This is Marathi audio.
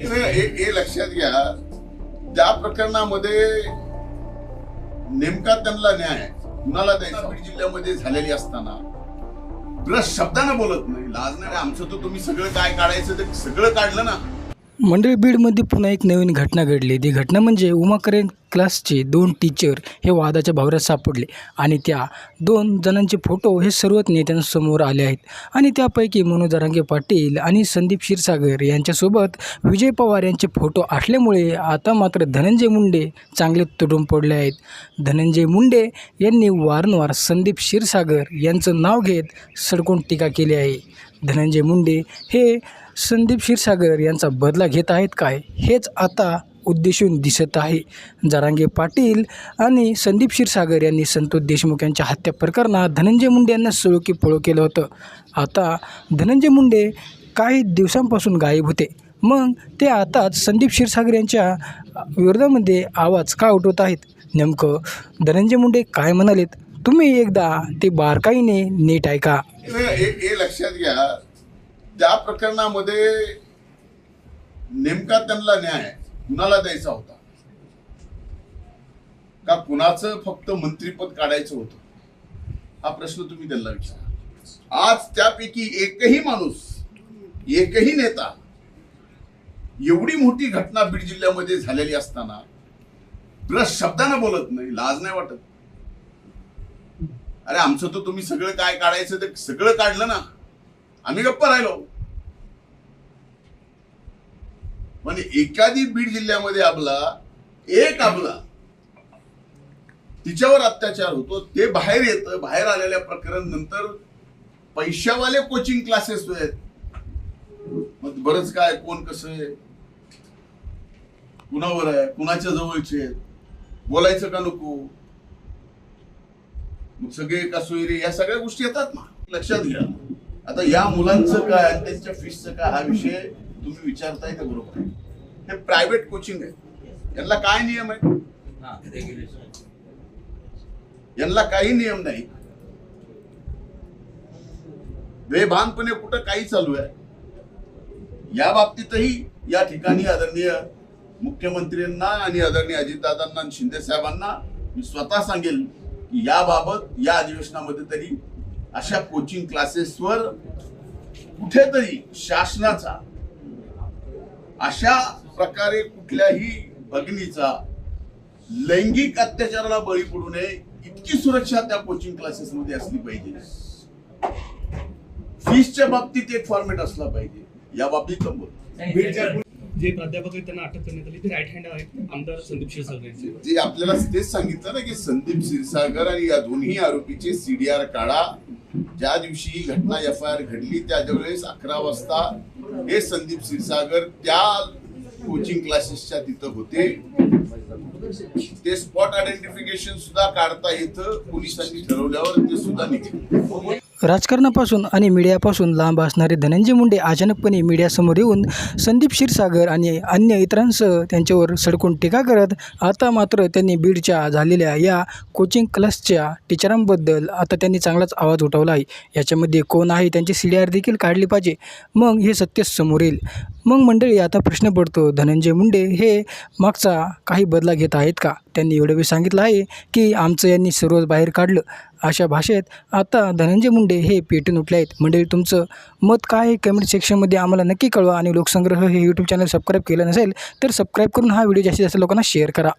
हे हे- लक्षात घ्या त्या प्रकरणामध्ये नेमका त्यांना न्याय कुणाला द्यायचा बीड जिल्ह्यामध्ये झालेली असताना. ब्रश शब्दानं बोलत नाही लाजणारे आमचं तर तुम्ही सगळं काय काढायचं ते सगळं काढलं ना. मंडळी बीडमध्ये पुन्हा एक नवीन घटना घडली. ती घटना म्हणजे उमाकरेन क्लासचे दोन टीचर हे वादाच्या भावऱ्यात सापडले. आणि त्या दोन जणांचे फोटो हे सर्वच नेत्यांसमोर आले आहेत. आणि त्यापैकी मनोज जरांगे पाटील आणि संदीप क्षीरसागर यांच्यासोबत विजय पवार यांचे फोटो असल्यामुळे आता मात्र धनंजय मुंडे चांगले तुटून पडले आहेत. धनंजय मुंडे यांनी वारंवार संदीप क्षीरसागर यांचं नाव घेत सडकून टीका केली आहे. धनंजय मुंडे हे संदीप क्षीरसागर यांचा बदला घेत आहेत काय? हेच आता उद्देशून दिसत आहे. जरांगे पाटील आणि संदीप क्षीरसागर यांनी संतोष देशमुख यांच्या हत्या प्रकरणात धनंजय मुंडे यांना सळोकी पळो केलं होतं. आता धनंजय मुंडे काही दिवसांपासून गायब होते. मग ते आताच संदीप क्षीरसागर यांच्या विरोधामध्ये आवाज का उठवत आहेत? नेमकं धनंजय मुंडे काय म्हणालेत? तुम्ही एकदा ते बारकाईने नीट ऐका. हे लक्षात घ्या. त्या प्रकरणामध्ये नेमका त्यांना न्याय कुणाला द्यायचा होता? का कुणाचं फक्त मंत्रीपद काढायचं होतं? हा प्रश्न तुम्ही त्यांना विचारा. आज त्यापैकी एकही माणूस एकही नेता एवढी मोठी घटना बीड जिल्ह्यामध्ये झालेली असताना तुला शब्दानं बोलत नाही लाज नाही वाटत. अरे आमचं तर तुम्ही सगळं काय काढायचं ते सगळं काढलं ना. आम्ही गप्प राहिलो. पण एखादी बीड जिल्ह्यामध्ये आपला एक आपला तिच्यावर अत्याचार होतो ते बाहेर येतं बाहेर आलेल्या प्रकरण नंतर पैशावाले कोचिंग क्लासेस आहेत. मग बरंच काय कोण कसं आहे? कुणावर आहे? कुणाच्या जवळचे आहेत? बोलायचं का नको? मग सगळे एका सोयरे या सगळ्या गोष्टी येतात ना. लक्षात घ्या. आता या मुलांचं काय त्यांच्या फीसचं काय हा विषय तुम्ही विचारताय ते बरोबर आहे. हे प्रायव्हेट कोचिंग आहे. यांना काय नियम आहे? यांना काही नियम नाही. बेभानपणे कुठं काही चालू आहे? या बाबतीतही या ठिकाणी आदरणीय मुख्यमंत्र्यांना आणि आदरणीय अजितदादांना आणि शिंदे साहेबांना मी स्वतः सांगेल की याबाबत या अधिवेशनामध्ये तरी अशा कोचिंग क्लासेसवर कुठेतरी शासनाचा अशा प्रकारे कुठल्याही भगिनीचा लैंगिक अत्याचाराला बळी पडू नये इतकी सुरक्षा त्या कोचिंग क्लासेसमध्ये असली पाहिजे. फीसच्या बाबतीत एक फॉर्मेट असला पाहिजे. या बाबतीत जे प्राध्यापक आहेत त्यांना अटक करण्यात आली. ते राईट हँड आहेत. आमदार संदीप क्षीरसागर यांचे. जे आपल्याला तेच सांगितलं ना की संदीप क्षीरसागर आणि या दोन्ही आरोपीचे सीडीआर काढा. ज्या दिवशी ही घटना एफ आय आर घडली त्या वेळेस अकरा वाजता हे संदीप क्षीरसागर त्या कोचिंग क्लासेसच्या तिथं होते. ते स्पॉट आयडेंटिफिकेशन सुद्धा काढता येतं पोलिसांनी ठरवल्यावर ते सुद्धा निघेल. राजकारणापासून आणि मीडियापासून लांब असणारे धनंजय मुंडे अचानकपणे मीडियासमोर येऊन संदीप क्षीरसागर आणि अन्य इतरांसह त्यांच्यावर सडकून टीका करत आता मात्र त्यांनी बीडच्या झालेल्या या कोचिंग क्लासच्या टीचरांबद्दल आता त्यांनी चांगलाच आवाज उठवला आहे. याच्यामध्ये कोण आहे त्यांची सी डी आर देखील काढली पाहिजे. मग हे सत्य समोर येईल. मग मंडळी आता प्रश्न पडतो धनंजय मुंडे हे मागचा काही बदला घेत आहेत का? त्यांनी एवढं वेळ सांगितलं आहे की आमचं यांनी सर्व बाहेर काढलं. अशा भाषेत आता धनंजय मुंडे हे पेटून उठले आहेत. मंडळी तुमचं मत काय आहे? कमेंट सेक्शनमध्ये आम्हाला नक्की कळवा आणि लोकसंग्रह हे यूट्यूब चॅनल सबस्क्राईब केलं नसेल तर सबस्क्राईब करून हा व्हिडिओ जास्तीत जास्त लोकांना शेअर करा.